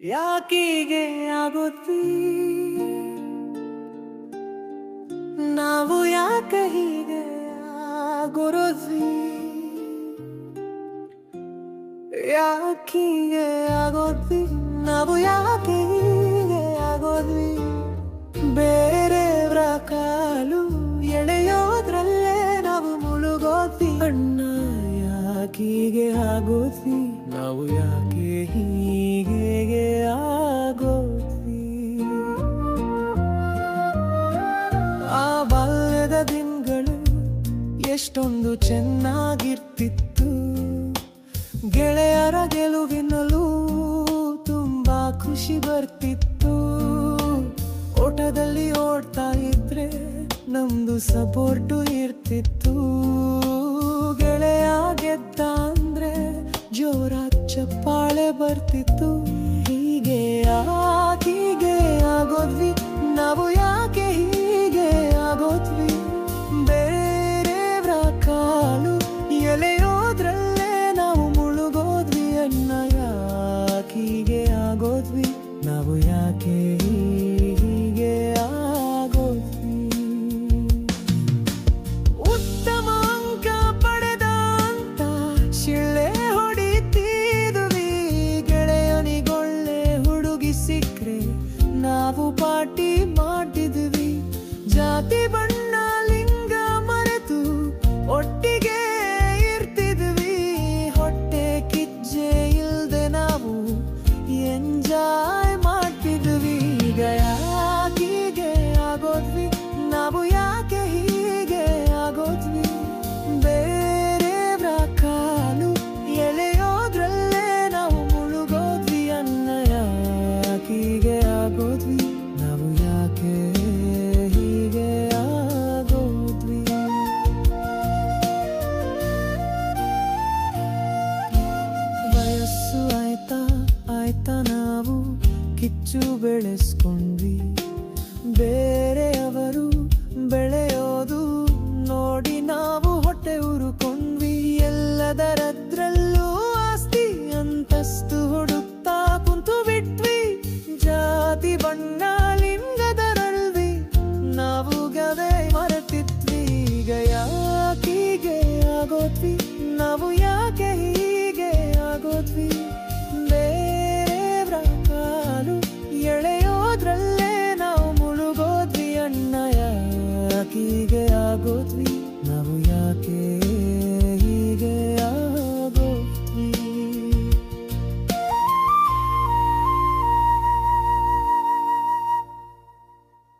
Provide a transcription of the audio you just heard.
ಯಾಕೀಗೆ ಆಗುತ್ತೀ? ನಾವು ಯಾಕೆ ಹೀಗೆ ಆಗುರುಸಿ ಯಾಕೀಗೆ ಆಗೋದ್ವಿ ನಾವು ಯಾಕೆ ಹೀಗೆ ಆಗೋದ್ವಿ ಬೇರೆಯವರ ಕಾಲು ಎಳೆಯೋದ್ರಲ್ಲೇ ನಾವು ಮುಳುಗೋದ್ವಿ ಅಣ್ಣ ಯಾಕೀಗೆ ಆಗೋದ್ವಿ ನಾವು ಯಾಕೆ ಹೀಗೆ ಆಗೋತಿ? ಆ ಬಾಲ್ಯದ ದಿನಗಳು ಎಷ್ಟೊಂದು ಚೆನ್ನಾಗಿರ್ತಿತ್ತು. ಗೆಳೆಯರ ಗೆಲುವಿನಲ್ಲೂ ತುಂಬಾ ಖುಷಿ ಬರ್ತಿತ್ತು. ಓಟದಲ್ಲಿ ಓಡ್ತಾ ಇದ್ರೆ ನಮ್ದು ಸಪೋರ್ಟು ಇರ್ತಿತ್ತು. ಗೆಳೆಯ ಗೆದ್ದ ಚಪ್ಪಾಳೆ ಬರ್ತಿತ್ತು. ಹೀಗೆ ಆಗೀಗೆ ಆಗೋದ್ವಿ. ನಾವು ಯಾಕೆ ಹೀಗೆ ಆಗೋದ್ವಿ? ಬೇರೆಯವರ ಕಾಲು ಎಲೆಯೋದ್ರಲ್ಲೇ ನಾವು ಮುಳುಗೋದ್ವಿ. ಅನ್ನ ಯಾಕೀಗೆ ಆಗೋದ್ವಿ? ನಾವು ಯಾಕೆ ನಾವು ಪಾರ್ಟಿ ಮಾಡಿದ್ವಿ ಜಾತಿ ಬಣ್ಣ ಹೆಚ್ಚು ಬೆಳೆಸ್ಕೊಂಡ್ವಿ. ಬೇರೆಯವರು ಬೆಳೆಯೋದು ನೋಡಿ ನಾವು ಹೊಟ್ಟೆ ಉರುಕೊಂಡ್ವಿ. ಎಲ್ಲದರದ್ರಲ್ಲೂ ಆಸ್ತಿ ಅಂತಸ್ತು ಹುಡುಕ್ತಾ ಕುಂತು ಬಿಟ್ವಿ. ಜಾತಿ, ಬಣ್ಣ ಲಿಂಗದರಲ್ವಿ ನಾವು ಗದೆ ಮರೆತಿದ್ವಿ. ಈಗ ಯಾಕೀಗೆ ಆಗೋದ್ವಿ? ನಾವು ಯಾ ಅದ್ರಲ್ಲೇ ನಾವು ಮುಳುಗೋದ್ವಿ ಅಣ್ಣಯ್ಯ. ಆಕೀಗೆ ಆಗೋದ್ವಿ.